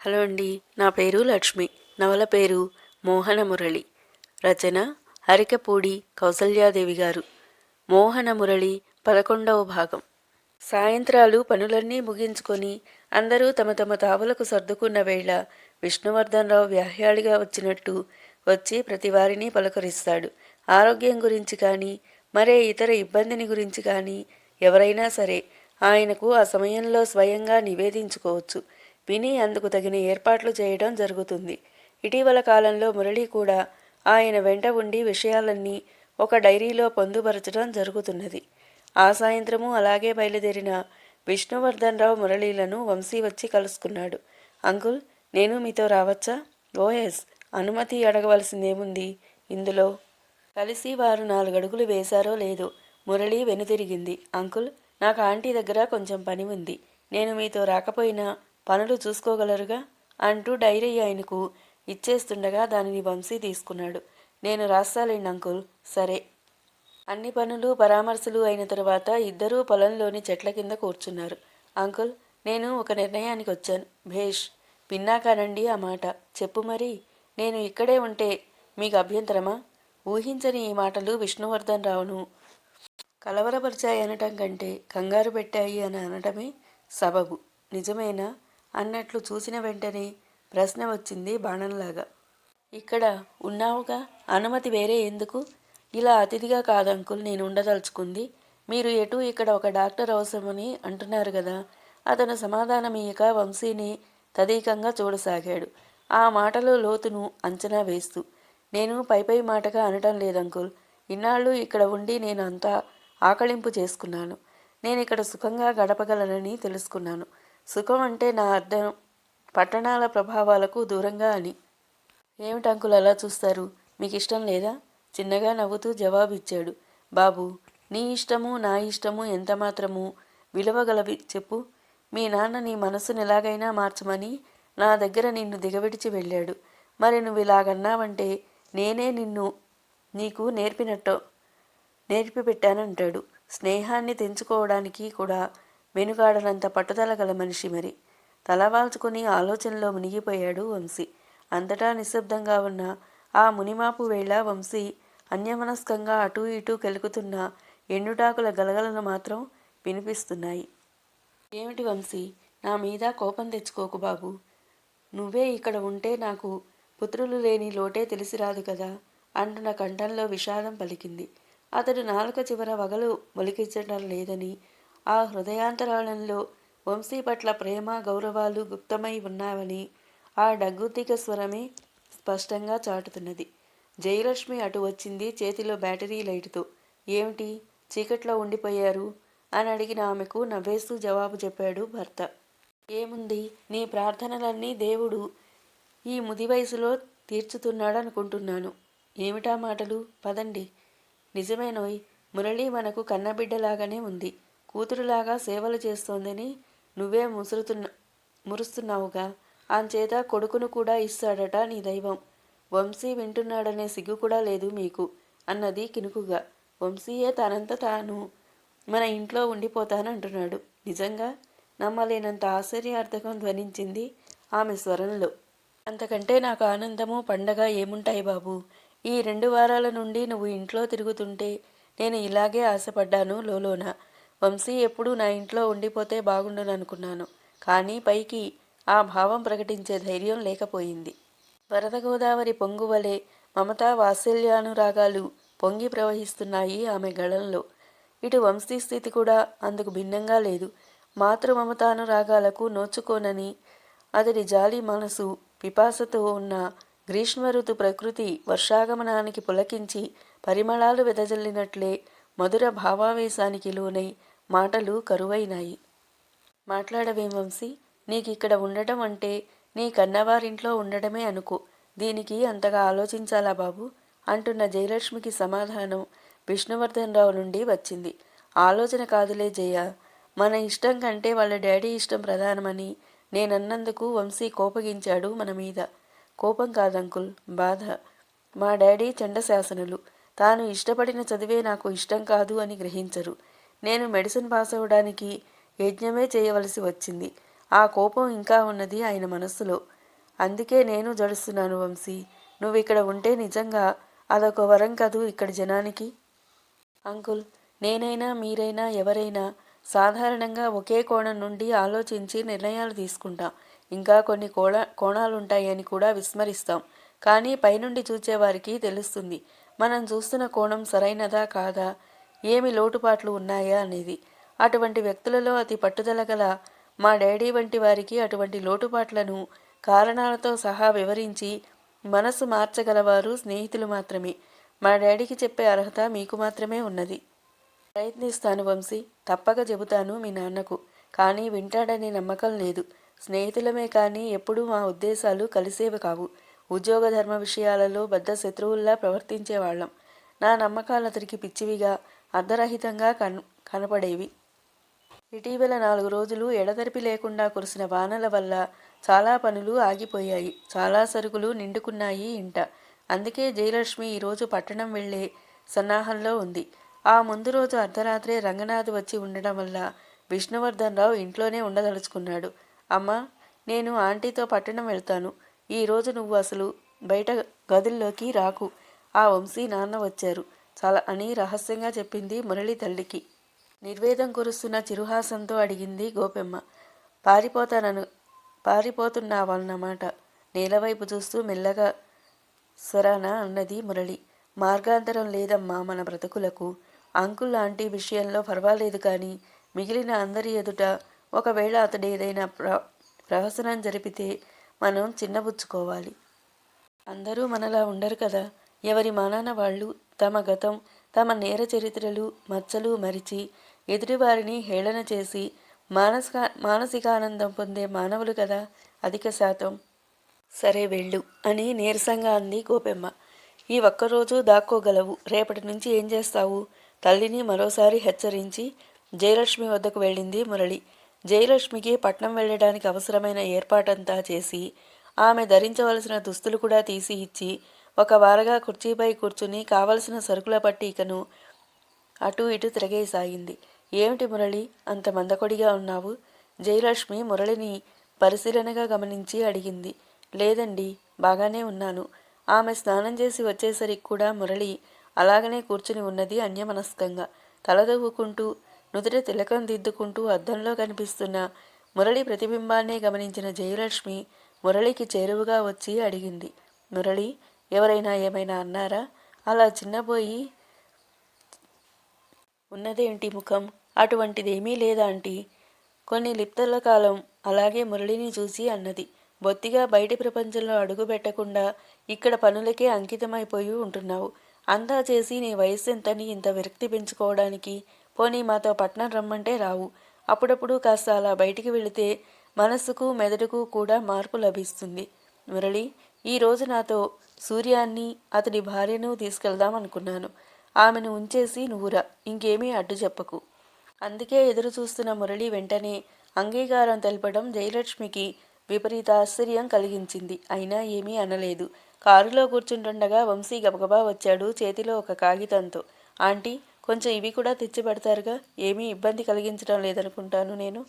Hello అండి నా పేరు లక్ష్మి. నవల పేరు మోహన మురళి రచన హరికపూడి కౌసల్యాదేవి గారు. మోహన మురళి పదకొండవ భాగం. సాయంత్రాలు పనులన్నీ ముగించుకొని అందరూ తమ తమ తావులకు సర్దుకున్న వేళ విష్ణువర్ధన్ రావు వ్యాహ్యాళిగా వచ్చినట్టు వచ్చి ప్రతి వారిని పలకరిస్తాడు. ఆరోగ్యం గురించి కానీ మరే ఇతర ఇబ్బందిని గురించి కానీ ఎవరైనా సరే ఆయనకు ఆ సమయంలో స్వయంగా నివేదించుకోవచ్చు. విని అందుకు తగిన ఏర్పాట్లు చేయడం జరుగుతుంది. ఇటీవల కాలంలో మురళి కూడా ఆయన వెంట ఉండి విషయాలన్నీ ఒక డైరీలో పొందుపరచడం జరుగుతున్నది. ఆ సాయంత్రము అలాగే బయలుదేరిన విష్ణువర్ధన్ రావు మురళీలను వంశీ వచ్చి కలుసుకున్నాడు. అంకుల్ నేను మీతో రావచ్చా? ఓఎస్ అనుమతి అడగవలసిందేముంది? ఇందులో కలిసి వారు నాలుగడుగులు వేశారో లేదో మురళి వెనుతిరిగింది. అంకుల్ నాకు ఆంటీ దగ్గర కొంచెం పని ఉంది. నేను మీతో రాకపోయినా పనులు చూసుకోగలరుగా? అంటూ డైరీ ఆయనకు ఇచ్చేస్తుండగా దానిని వంశీ తీసుకున్నాడు. నేను రాస్తాలేండి అంకుల్ సరే. అన్ని పనులు పరామర్శలు అయిన తర్వాత ఇద్దరూ పొలంలోని చెట్ల కింద కూర్చున్నారు. అంకుల్ నేను ఒక నిర్ణయానికి వచ్చాను. భేష్ విన్నాకానండి ఆ మాట. చెప్పు మరి నేను ఇక్కడే ఉంటే మీకు అభ్యంతరమా? ఊహించని ఈ మాటలు విష్ణువర్ధన్ రావును కలవరపరిచాయి అనటం కంటే కంగారు పెట్టాయి అని అనటమే సబబు. నిజమేనా? అన్నట్లు చూసిన వెంటనే ప్రశ్న వచ్చింది బాణంలాగా. ఇక్కడ ఉన్నావుగా? అనుమతి వేరే ఎందుకు? ఇలా అతిథిగా కాదు అంకుల్ నేను ఉండదలుచుకుంది. మీరు ఎటు ఇక్కడ ఒక డాక్టర్ అవసరమని అంటున్నారు కదా? అతను సమాధానమీయక వంశీని తదీకంగా చూడసాగాడు. ఆ మాటలో లోతును అంచనా వేస్తూ. నేను పై పై మాటగా అనటం లేదంకుల్ ఇన్నాళ్ళు ఇక్కడ ఉండి నేను అంతా ఆకళింపు చేసుకున్నాను. నేను ఇక్కడ సుఖంగా గడపగలనని తెలుసుకున్నాను. సుఖం అంటే నా అర్థం. పట్టణాల ప్రభావాలకు దూరంగా అని. ఏమిటంకులు అలా చూస్తారు? మీకు ఇష్టం లేదా? చిన్నగా నవ్వుతూ జవాబిచ్చాడు. బాబు నీ ఇష్టము నా ఇష్టము ఎంత మాత్రము? విలువగలవి చెప్పు. మీ నాన్న నీ మనసును ఎలాగైనా మార్చమని నా దగ్గర నిన్ను దిగవిడిచి వెళ్ళాడు. మరి నువ్వు ఇలాగన్నావంటే నేనే నిన్ను నీకు నేర్పినట్టు నేర్పి పెట్టానంటాడు స్నేహాన్ని తెంచుకోవడానికి కూడా వెనుకాడనంత పట్టుదల గల మనిషి మరి. తలవాల్చుకుని ఆలోచనలో మునిగిపోయాడు వంశీ. అంతటా నిశ్శబ్దంగా ఉన్న ఆ మునిమాపు వేళ వంశీ అన్యమనస్కంగా అటూ ఇటూ కెలుకుతున్న ఎండుటాకుల గలగలను మాత్రం వినిపిస్తున్నాయి. ఏమిటి వంశీ? నా మీద కోపం తెచ్చుకోకు బాబు. నువ్వే ఇక్కడ ఉంటే నాకు పుత్రులు లేని లోటే తెలిసిరాదు కదా అంటున్న కంఠంలో విషాదం పలికింది. అతడు నాలుక చివర వగలు మొలికించడం లేదని ఆ హృదయాంతరాళంలో వంశీ పట్ల ప్రేమ గౌరవాలు గుప్తమై ఉన్నావని ఆ డగ్గుతిక స్వరమే స్పష్టంగా చాటుతున్నది. జయలక్ష్మి అటు వచ్చింది చేతిలో బ్యాటరీ లైటుతో. ఏమిటి? చీకట్లో ఉండిపోయారు? అని అడిగిన ఆమెకు నవ్వేస్తూ జవాబు చెప్పాడు భర్త. ఏముంది? నీ ప్రార్థనలన్నీ దేవుడు ఈ ముది వయసులో తీర్చుతున్నాడనుకుంటున్నాను. ఏమిటా మాటలు? పదండి. నిజమేనోయ్ మురళి మనకు కన్నబిడ్డలాగానే ఉంది. కూతురులాగా సేవలు చేస్తోందని నువ్వే ముసురుతున్న మురుస్తున్నావుగా. అంచేత కొడుకును కూడా ఇస్తాడట నీ దైవం. వంశీ వింటున్నాడనే సిగ్గు కూడా లేదు మీకు అన్నది కినుకుగా. వంశీయే తనంత తాను మన ఇంట్లో ఉండిపోతానంటున్నాడు. నిజంగా నమ్మలేనంత ఆశ్చర్యార్థకం ధ్వనించింది ఆమె స్వరంలో. అంతకంటే నాకు ఆనందము పండగ ఏముంటాయి బాబు? ఈ రెండు వారాల నుండి నువ్వు ఇంట్లో తిరుగుతుంటే నేను ఇలాగే ఆశపడ్డాను లోలోన. వంశీ ఎప్పుడూ నా ఇంట్లో ఉండిపోతే బాగుండుననుకున్నాను. కానీ పైకి ఆ భావం ప్రకటించే ధైర్యం లేకపోయింది. వరద గోదావరి పొంగువలే మమతా వాత్సల్యానురాగాలు పొంగి ప్రవహిస్తున్నాయి ఆమె గళంలో. ఇటు వంశీ స్థితి కూడా అందుకు భిన్నంగా లేదు. మాతృ మమతానురాగాలకు నోచుకోనని అతడి జాలి మనసు పిపాసతో ఉన్న గ్రీష్మ ఋతు ప్రకృతి వర్షాగమనానికి పులకించి పరిమళాలు వెదజల్లినట్లే మధుర భావావేశానికి లోనై మాటలు కరువైనాయి. మాట్లాడవేం వంశీ? నీకు ఇక్కడ ఉండటం అంటే నీ కన్నవారింట్లో ఉండటమే అనుకో. దీనికి అంతగా ఆలోచించాలా బాబు? అంటున్న జయలక్ష్మికి సమాధానం విష్ణువర్ధన్ రావు నుండి వచ్చింది. ఆలోచన కాదులే జయ. మన ఇష్టం కంటే వాళ్ళ డాడీ ఇష్టం ప్రధానమని నేనన్నందుకు వంశీ కోపగించాడు మన మీద. కోపం కాదంకుల్ బాధ. మా డాడీ చండశాసనులు తాను ఇష్టపడిన చదివే నాకు ఇష్టం కాదు అని గ్రహించరు. నేను మెడిసిన్ పాస్ అవ్వడానికి యజ్ఞమే చేయవలసి వచ్చింది. ఆ కోపం ఇంకా ఉన్నది ఆయన మనస్సులో. అందుకే నేను జడుస్తున్నాను వంశీ. నువ్వు ఇక్కడ ఉంటే నిజంగా అదొక వరం కదూ ఇక్కడ జనానికి? అంకుల్ నేనైనా మీరైనా ఎవరైనా సాధారణంగా ఒకే కోణం నుండి ఆలోచించి నిర్ణయాలు తీసుకుంటాం. ఇంకా కొన్ని కోణ కోణాలుంటాయని కూడా విస్మరిస్తాం. కానీ పైనుండి చూచేవారికి తెలుస్తుంది. మనం చూస్తున్న కోణం సరైనదా కాదా? ఏమి లోటుపాట్లు ఉన్నాయా అనేది. అటువంటి వ్యక్తులలో అతి పట్టుదల గల మా డాడీ వంటి వారికి అటువంటి లోటుపాట్లను కారణాలతో సహా వివరించి మనసు మార్చగలవారు స్నేహితులు మాత్రమే. మా డాడీకి చెప్పే అర్హత మీకు మాత్రమే ఉన్నది. ప్రయత్నిస్తాను వంశీ. తప్పక చెబుతాను మీ నాన్నకు. కానీ వింటాడనే నమ్మకం లేదు. స్నేహితులమే కానీ ఎప్పుడూ మా ఉద్దేశాలు కలిసేవి కావు. ఉద్యోగ ధర్మ విషయాలలో బద్ద శత్రువుల్లా ప్రవర్తించేవాళ్ళం. నా నమ్మకాలు అతడికి పిచ్చివిగా అర్ధరహితంగా కన్ కనపడేవి. ఇటీవల నాలుగు రోజులు ఎడతెరిపి లేకుండా కురిసిన వానల వల్ల చాలా పనులు ఆగిపోయాయి. చాలా సరుకులు నిండుకున్నాయి ఇంట. అందుకే జయలక్ష్మి ఈరోజు పట్టణం వెళ్ళే సన్నాహంలో ఉంది. ఆ ముందు రోజు అర్ధరాత్రే రంగనాథ్ వచ్చి ఉండడం వల్ల విష్ణువర్ధన్ రావు ఇంట్లోనే ఉండదలుచుకున్నాడు. అమ్మా నేను ఆంటీతో పట్టణం వెళ్తాను. ఈరోజు నువ్వు అసలు బయట గదుల్లోకి రాకు. ఆ వంశీ నాన్న వచ్చారు. చాలా అని రహస్యంగా చెప్పింది మురళి తల్లికి. నిర్వేదం కురుస్తున్న చిరుహాసంతో అడిగింది గోపెమ్మ. పారిపోతానను పారిపోతున్నావన్నమాట. నేలవైపు చూస్తూ మెల్లగా సరానా అన్నది మురళి. మార్గాంతరం లేదమ్మా మన బ్రతుకులకు. అంకుల్ లాంటి విషయంలో పర్వాలేదు కానీ మిగిలిన అందరి ఎదుట ఒకవేళ అతడు ఏదైనా ప్ర ప్రహసనం జరిపితే మనం చిన్నబుచ్చుకోవాలి. అందరూ మనలా ఉండరు కదా. ఎవరి మానాన వాళ్ళు తమ గతం తమ నేర చరిత్రలు మచ్చలు మరిచి ఎదుటివారిని హేళన చేసి మానసిక మానసికానందం పొందే మానవులు కదా అధిక శాతం. సరే వెళ్ళు అని నీరసంగా అంది గోపెమ్మ. ఈ ఒక్కరోజు దాక్కోగలవు. రేపటి నుంచి ఏం చేస్తావు? తల్లిని మరోసారి హెచ్చరించి జయలక్ష్మి వద్దకు వెళ్ళింది మురళి. జయలక్ష్మికి పట్నం వెళ్ళడానికి అవసరమైన ఏర్పాటంతా చేసి ఆమె ధరించవలసిన దుస్తులు కూడా తీసి ఇచ్చి ఒక వారగా కుర్చీపై కూర్చుని కావలసిన సరుకుల పట్టికను అటు ఇటు తిరగేసాగింది. ఏమిటి మురళి అంత మందకొడిగా ఉన్నావు? జయలక్ష్మి మురళిని పరిశీలనగా గమనించి అడిగింది. లేదండి బాగానే ఉన్నాను. ఆమె స్నానం చేసి వచ్చేసరికి కూడా మురళి అలాగనే కూర్చుని ఉన్నది అన్యమనస్కంగా. తలదవ్వుకుంటూ నుదుట తిలకం దిద్దుకుంటూ అద్దంలో కనిపిస్తున్న మురళి ప్రతిబింబాన్నే గమనించిన జయలక్ష్మి మురళికి చేరువుగా వచ్చి అడిగింది. మురళి ఎవరైనా ఏమైనా అన్నారా? అలా చిన్నబోయి ఉన్నదేంటి ముఖం? అటువంటిదేమీ లేదా ఆంటీ? కొన్ని లిప్తల కాలం అలాగే మురళిని చూసి అన్నది. బొత్తిగా బయటి ప్రపంచంలో అడుగు పెట్టకుండా ఇక్కడ పనులకే అంకితమైపోయి ఉంటున్నావు. అంతా చేసి నీ వయస్సు ఎంతని ఇంత విరక్తి పెంచుకోవడానికి పోనీ మాతో పట్నం రమ్మంటే రావు. అప్పుడప్పుడు కాస్త అలా బయటికి వెళితే మనస్సుకు మెదడుకు కూడా మార్పు లభిస్తుంది. మురళి ఈరోజు నాతో సూర్యాన్ని అతడి భార్యను తీసుకెళ్దాం అనుకున్నాను. ఆమెను ఉంచేసి నువ్వురా ఇంకేమీ అడ్డు చెప్పకు. అందుకే ఎదురు చూస్తున్న మురళి వెంటనే అంగీకారం తెలపడం జయలక్ష్మికి విపరీత ఆశ్చర్యం కలిగించింది. అయినా ఏమీ అనలేదు. కారులో కూర్చుంటుండగా వంశీ గబగబా వచ్చాడు చేతిలో ఒక కాగితంతో. ఆంటీ కొంచెం ఇవి కూడా తెచ్చి పెడతారుగా? ఏమీ ఇబ్బంది కలిగించడం లేదనుకుంటాను నేను.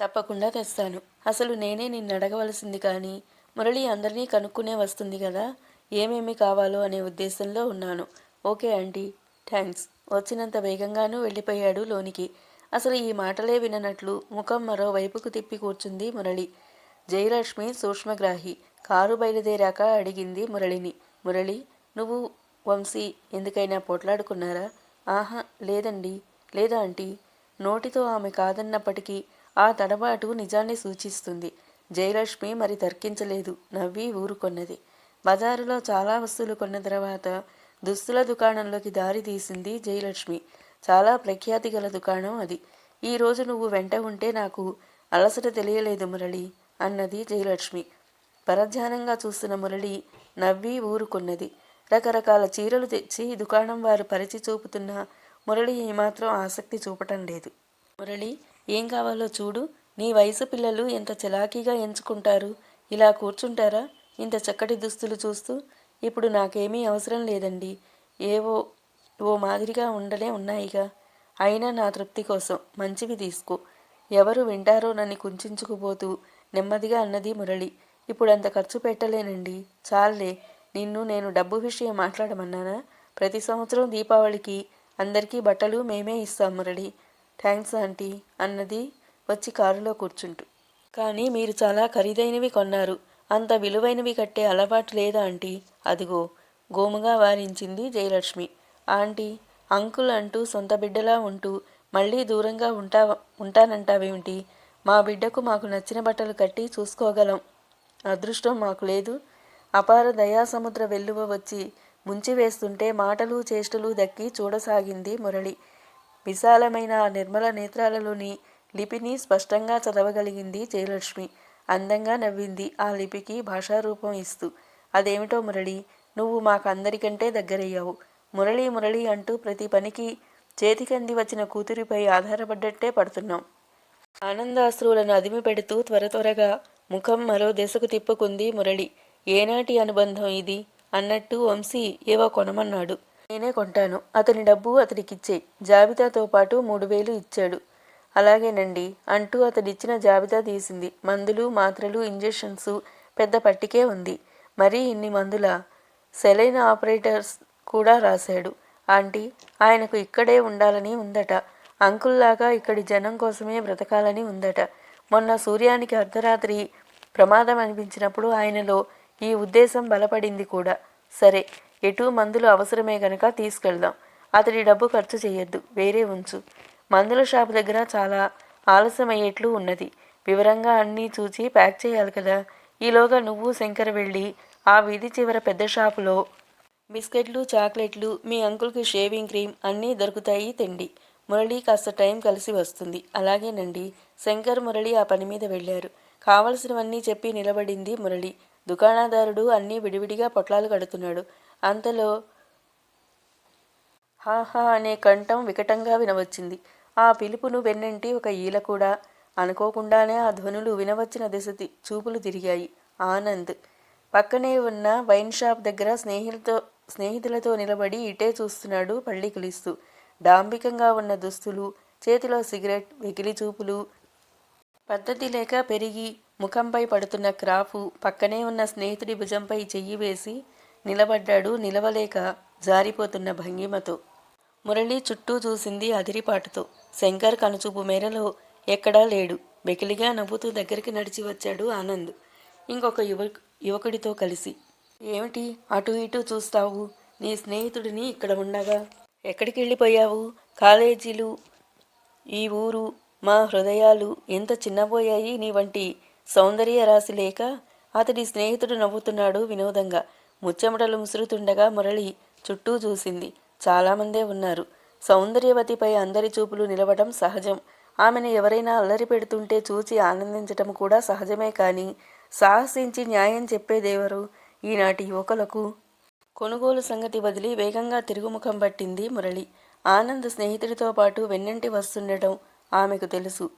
తప్పకుండా తెస్తాను. అసలు నేనే నిన్ను అడగవలసింది కానీ మురళి అందరినీ కనుక్కునే వస్తుంది కదా ఏమేమి కావాలో అనే ఉద్దేశంలో ఉన్నాను. Okay aunty. థ్యాంక్స్ వచ్చినంత వేగంగానూ వెళ్ళిపోయాడు లోనికి. అసలు ఈ మాటలే విననట్లు ముఖం మరోవైపుకు తిప్పి కూర్చుంది మురళి. జయలక్ష్మి సూక్ష్మగ్రాహి. కారు బయలుదేరాక అడిగింది మురళిని. మురళి నువ్వు వంశీ ఎందుకైనా పోట్లాడుకున్నారా? ఆహా లేదండి. లేదా ఆంటీ? నోటితో ఆమె కాదన్నప్పటికీ ఆ తడబాటు నిజాన్ని సూచిస్తుంది. జయలక్ష్మి మరి తర్కించలేదు. నవ్వి ఊరుకొన్నది. బజారులో చాలా వస్తువులు కొన్న తర్వాత దుస్తుల దుకాణంలోకి దారి తీసింది జయలక్ష్మి. చాలా ప్రఖ్యాతి గల దుకాణం అది. ఈరోజు నువ్వు వెంట ఉంటే నాకు అలసట తెలియలేదు మురళి అన్నది జయలక్ష్మి. పరధ్యానంగా చూస్తున్న మురళి నవ్వి ఊరుకున్నది. రకరకాల చీరలు తెచ్చి దుకాణం వారు పరిచి చూపుతున్న మురళి ఏమాత్రం ఆసక్తి చూపటం లేదు. మురళి ఏం కావాలో చూడు. నీ వయసు పిల్లలు ఎంత చలాకీగా ఎంచుకుంటారు? ఇలా కూర్చుంటారా? ఇంత చక్కటి దుస్తులు చూస్తూ? ఇప్పుడు నాకేమీ అవసరం లేదండి. ఏవో ఓ మాదిరిగా ఉండలే ఉన్నాయిగా. అయినా నా తృప్తి కోసం మంచివి తీసుకో. ఎవరు వింటారో నన్ను కుంచుకుపోతూ నెమ్మదిగా అన్నది మురళి. ఇప్పుడంత ఖర్చు పెట్టలేనండి. చాలే నిన్ను నేను డబ్బు విషయం మాట్లాడమన్నానా? ప్రతి సంవత్సరం దీపావళికి అందరికీ బట్టలు మేమే ఇస్తాం మురళి. థ్యాంక్స్ ఆంటీ అన్నది వచ్చి కారులో కూర్చుంటూ. కానీ మీరు చాలా ఖరీదైనవి కొన్నారు. అంత విలువైనవి కట్టే అలవాటు లేదా ఆంటీ? అదిగో గోముగా వారించింది జయలక్ష్మి. ఆంటీ అంకుల్ అంటూ సొంత బిడ్డలా ఉంటూ మళ్ళీ దూరంగా ఉంటా ఉంటానంటావేమిటి? మా బిడ్డకు మాకు నచ్చిన బట్టలు కట్టి చూసుకోగలం. అదృష్టం మాకు లేదు. అపార దయాసముద్ర వెల్లువ వచ్చి ముంచివేస్తుంటే మాటలు చేష్టలు దక్కి చూడసాగింది మురళి. విశాలమైన ఆ నిర్మల నేత్రాలలోని లిపిని స్పష్టంగా చదవగలిగింది జయలక్ష్మి. అందంగా నవ్వింది. ఆ లిపికి భాషారూపం ఇస్తూ. అదేమిటో మురళి నువ్వు మాకందరికంటే దగ్గరయ్యావు. మురళి మురళి అంటూ ప్రతి పనికి చేతికంది వచ్చిన కూతురిపై ఆధారపడ్డట్టే పడుతున్నాం. ఆనందాశ్రువులను అదిమి పెడుతూ త్వర త్వరగా ముఖం మరో దశకు తిప్పుకుంది మురళి. ఏనాటి అనుబంధం ఇది అన్నట్టు వంశీ ఏవో కొనమన్నాడు. నేనే కొంటాను. అతని డబ్బు అతనికిచ్చే. జాబితాతో పాటు మూడు వేలు ఇచ్చాడు. అలాగేనండి అంటూ అతడిచ్చిన జాబితా తీసింది. మందులు మాత్రలు ఇంజెక్షన్స్ పెద్ద పట్టికే ఉంది. మరీ ఇన్ని మందుల? సెలైన్ ఆపరేటర్స్ కూడా రాశాడు. ఆంటీ ఆయనకు ఇక్కడే ఉండాలని ఉందట. అంకుల్లాగా ఇక్కడి జనం కోసమే బ్రతకాలని ఉందట. మొన్న సూర్యానికి అర్ధరాత్రి ప్రమాదం అనిపించినప్పుడు ఆయనలో ఈ ఉద్దేశం బలపడింది కూడా. సరే ఎటు మందులు అవసరమే గనక తీసుకెళ్దాం. అతడి డబ్బు ఖర్చు చేయొద్దు వేరే ఉంచు. మందుల షాపు దగ్గర చాలా ఆలస్యమయ్యేట్లు ఉన్నది. వివరంగా అన్నీ చూచి ప్యాక్ చేయాలి కదా. ఈలోగా నువ్వు శంకర్ వెళ్ళి ఆ వీధి చివర పెద్ద షాపులో బిస్కెట్లు చాక్లెట్లు మీ అంకుల్కి షేవింగ్ క్రీమ్ అన్నీ దొరుకుతాయి తిండి. మురళి కాస్త టైం కలిసి వస్తుంది. అలాగేనండి శంకర్ మురళి ఆ పని మీద వెళ్ళారు. కావలసినవన్నీ చెప్పి నిలబడింది మురళి. దుకాణదారుడు అన్నీ విడివిడిగా పొట్లాలు కడుతున్నాడు. అంతలో హాహా అనే కంఠం వికటంగా వినవచ్చింది. ఆ పిలుపును వెన్నంటి ఒక ఈల కూడా అనుకోకుండానే ఆ ధ్వనులు వినవచ్చిన దిశ చూపులు తిరిగాయి. ఆనంద్ పక్కనే ఉన్న వైన్ షాప్ దగ్గర స్నేహితులతో స్నేహితులతో నిలబడి ఇటే చూస్తున్నాడు పళ్ళికిలిస్తూ డాంబికంగా ఉన్న దుస్తులు చేతిలో సిగరెట్ వెకిలి చూపులు పద్ధతి లేక పెరిగి ముఖంపై పడుతున్న క్రాఫు పక్కనే ఉన్న స్నేహితుడి భుజంపై చెయ్యి వేసి నిలబడ్డాడు నిలవలేక జారిపోతున్న భంగిమతో. మురళి చుట్టూ చూసింది అదిరిపాటుతో. శంకర్ కనుచూపు మేరలో ఎక్కడా లేడు. బెకిలిగా నవ్వుతూ దగ్గరికి నడిచి వచ్చాడు ఆనంద్. ఇంకొక యువ యువకుడితో కలిసి ఏమిటి అటు ఇటు చూస్తావు? నీ స్నేహితుడిని ఇక్కడ ఉండగా ఎక్కడికి వెళ్ళిపోయావు? కాలేజీలు ఈ ఊరు మా హృదయాలు ఎంత చిన్నబోయాయి? నీ వంటి సౌందర్య రాశి లేక అతడి స్నేహితుడు నవ్వుతున్నాడు వినోదంగా. ముచ్చెమటలు ముసురుతుండగా మురళి చుట్టూ చూసింది. చాలామందే ఉన్నారు. సౌందర్యవతిపై అందరి చూపులు నిలవడం సహజం. ఆమెను ఎవరైనా అల్లరి పెడుతుంటే చూచి ఆనందించటం కూడా సహజమే కానీ సాహసించి న్యాయం చెప్పేదేవరు? ఈనాటి యువకులకు కొనుగోలు సంగతి వదిలి వేగంగా తిరుగుముఖం పట్టింది మురళి. ఆనంద్ స్నేహితుడితో పాటు వెన్నంటి వస్తుండటం ఆమెకు తెలుసు.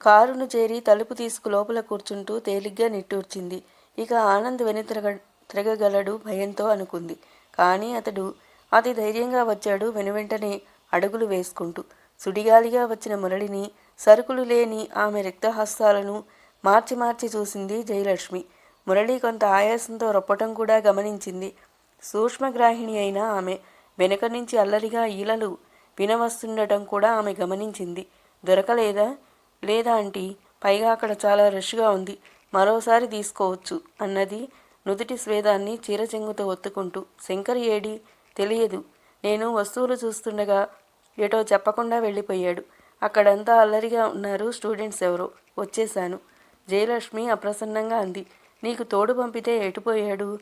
కారును చేరి తలుపు తీసుకు లోపల కూర్చుంటూ తేలిగ్గా నిట్టూర్చింది. ఇక ఆనంద్ వెనుతిరగ తిరగగలడు భయంతో అనుకుంది. కానీ అతడు అతి ధైర్యంగా వచ్చాడు. వెనువెంటనే అడుగులు వేసుకుంటూ సుడిగాలిగా వచ్చిన మురళిని సరుకులు లేని ఆమె రిక్తహస్తాలను మార్చి మార్చి చూసింది జయలక్ష్మి. మురళి కొంత ఆయాసంతో రొప్పటం కూడా గమనించింది. సూక్ష్మగ్రాహిణి అయిన ఆమె వెనుక నుంచి అల్లరిగా ఈలలు వినవస్తుండటం కూడా ఆమె గమనించింది. దొరకలేదా? లేదా ఆంటీ? పైగా అక్కడ చాలా రష్గా ఉంది. మరోసారి తీసుకోవచ్చు అన్నది నుదుటి స్వేదాన్ని చీరచెంగుతో ఒత్తుకుంటూ. శంకర్ ఏడి? తెలియదు. నేను వస్తువులు చూస్తుండగా ఏటో చెప్పకుండా వెళ్ళిపోయాడు. అక్కడంతా అల్లరిగా ఉన్నారు స్టూడెంట్స్ ఎవరో. వచ్చేశాను. జయలక్ష్మి అప్రసన్నంగా అంది. నీకు తోడు పంపితే ఎటుపోయాడు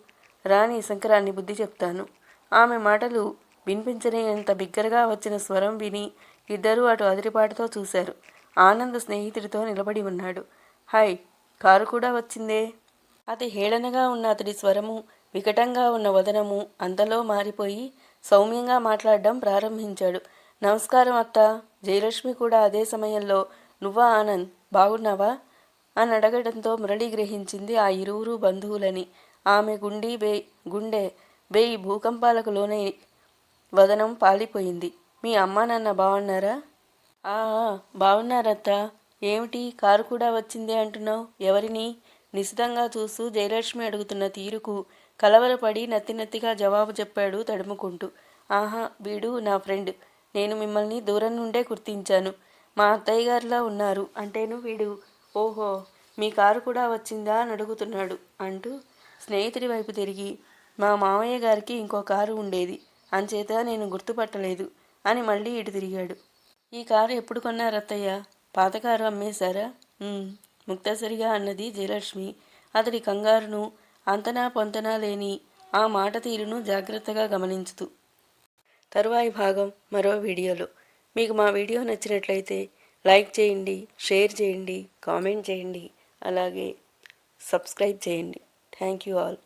రాని శంకరాన్ని బుద్ధి చెప్తాను. ఆమె మాటలు వినిపించలేనంత బిగ్గరగా వచ్చిన స్వరం విని ఇద్దరూ అటు అదిరిపాటుతో చూశారు. ఆనంద్ స్నేహితుడితో నిలబడి ఉన్నాడు. హాయ్ కారు కూడా వచ్చిందే? అతి హేళనగా ఉన్న అతడి స్వరము వికటంగా ఉన్న వదనము అంతలో మారిపోయి సౌమ్యంగా మాట్లాడడం ప్రారంభించాడు. నమస్కారం అత్త. జయలక్ష్మి కూడా అదే సమయంలో నువ్వా ఆనంద్ బాగున్నావా? అని అడగడంతో మురళి గ్రహించింది ఆ ఇరువురు బంధువులని. ఆమె గుండి బే గుండె వేయి భూకంపాలకు లోనై వదనం పాలిపోయింది. మీ అమ్మా నాన్న బాగున్నారా? ఆ బాగున్నారత్త. ఏమిటి కారు కూడా వచ్చిందే అంటున్నావు? ఎవరిని? నిశితంగా చూస్తూ జయలక్ష్మి అడుగుతున్న తీరుకు కలవరపడి నత్తి నత్తిగా జవాబు చెప్పాడు తడుముకుంటూ. ఆహా వీడు నా ఫ్రెండ్. నేను మిమ్మల్ని దూరం నుండే గుర్తించాను. మా అత్తయ్య గారిలా ఉన్నారు. అంటేను వీడు ఓహో మీ కారు కూడా వచ్చిందా అని అడుగుతున్నాడు అంటూ స్నేహితుడి వైపు తిరిగి మా మామయ్య గారికి ఇంకో కారు ఉండేది. అంచేత నేను గుర్తుపట్టలేదు అని మళ్ళీ ఇటు తిరిగాడు. ఈ కారు ఎప్పుడు కొన్నారు అత్తయ్య? పాత కారు అమ్మేశారా ముక్తసరిగా అన్నది జయలక్ష్మి. అతడి కంగారును అంతనా పొంతనా లేని ఆ మాట తీరును జాగ్రత్తగా గమనించుతూ. తరువాయి భాగం మరో వీడియోలో. మీకు మా వీడియో నచ్చినట్లయితే లైక్ చేయండి షేర్ చేయండి కామెంట్ చేయండి అలాగే సబ్స్క్రైబ్ చేయండి. Thank you all.